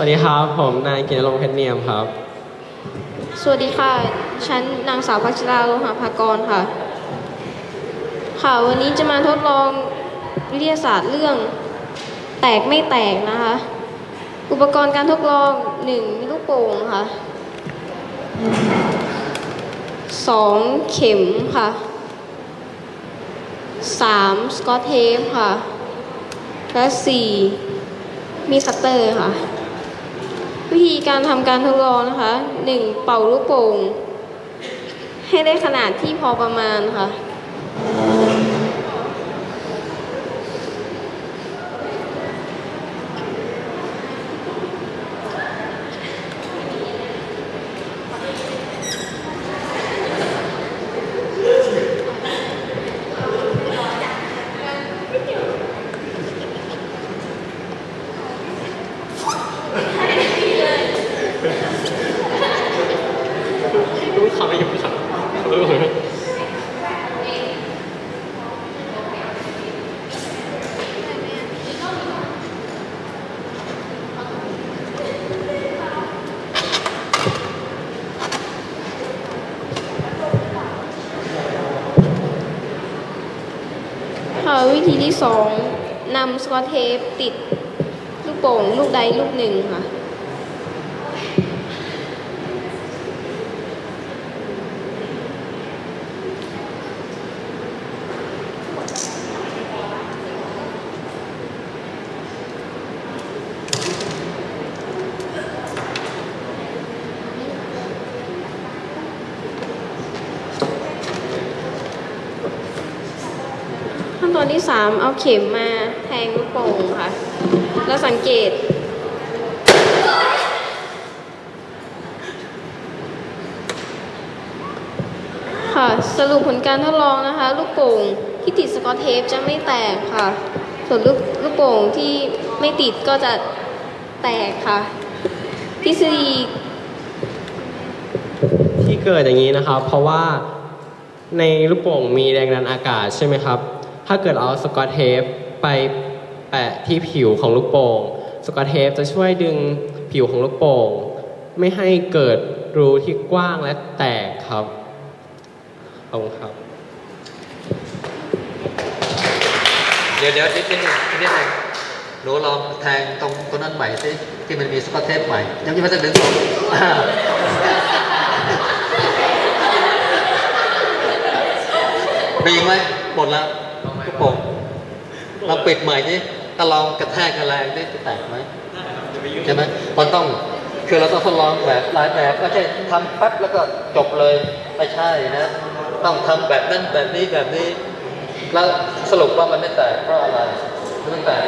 วัสดีครับ ผมนายเกียรติรงค์เพชรเนียมครับ สวัสดีค่ะ ฉันนางสาวพัชราโลหะภากรค่ะ ค่ะ วันนี้จะมาทดลองวิทยาศาสตร์เรื่องแตกไม่แตกนะคะ อุปกรณ์การทดลองหนึ่งมีลูกโป่งค่ะสองเข็มค่ะสามสกอตเทปค่ะ และสี่มีดคัตเตอร์ค่ะ วิธีการทำการทดลองนะคะหนึ่งเป่าลูกโป่งให้ได้ขนาดที่พอประมาณค่ะ รู้ขาไม่อยู่ครับเออค่ะวิธีที่สองนำสกอตเทปติดลูกโป่งลูกใดลูกหนึ่งค่ะ ขั้นตอนที่สามเอาเข็มมาแทงลูกโป่งค่ะ แล้วสังเกต ค่ะสรุปผลการทดลองนะคะ ลูกโป่งที่ติดสกอตเทปจะไม่แตกค่ะ ส่วนลูกลูกโป่งที่ไม่ติดก็จะแตกค่ะ ทฤษฎีที่เกิดอย่างนี้นะครับ เพราะว่าในลูกโป่งมีแรงดันอากาศใช่ไหมครับ ถ้าเกิดเอาสกอตเทปไปแปะที่ผิวของลูกโป่งสกอตเทปจะช่วยดึงผิวของลูกโป่งไม่ให้เกิดรูที่กว้างและแตกครับขอบคุณครับ เดี๋ยวเดี๋ยวนิดนิดนึงนิดนึงหนูลองแทงตรงตรงนั้นใหม่สิที่มันมีสกอตเทปใหม่ยังไม่ทันดึงออกอ่ามีไหมหมดแล้ว ทุกโป่งเราปิดใหม่สิถ้าลองกระแทกแรงๆนี่จะแตกไหมใช่ไหมมันต้องคือเราต้องทดลองแบบหลายแบบไม่ใช่ทำแป๊บแล้วก็จบเลยไม่ใช่นะ ต้องทำแบบนั้นแบบนี้แบบนี้ แล้วสรุปว่ามันไม่แตกเพราะอะไรมันไม่แตก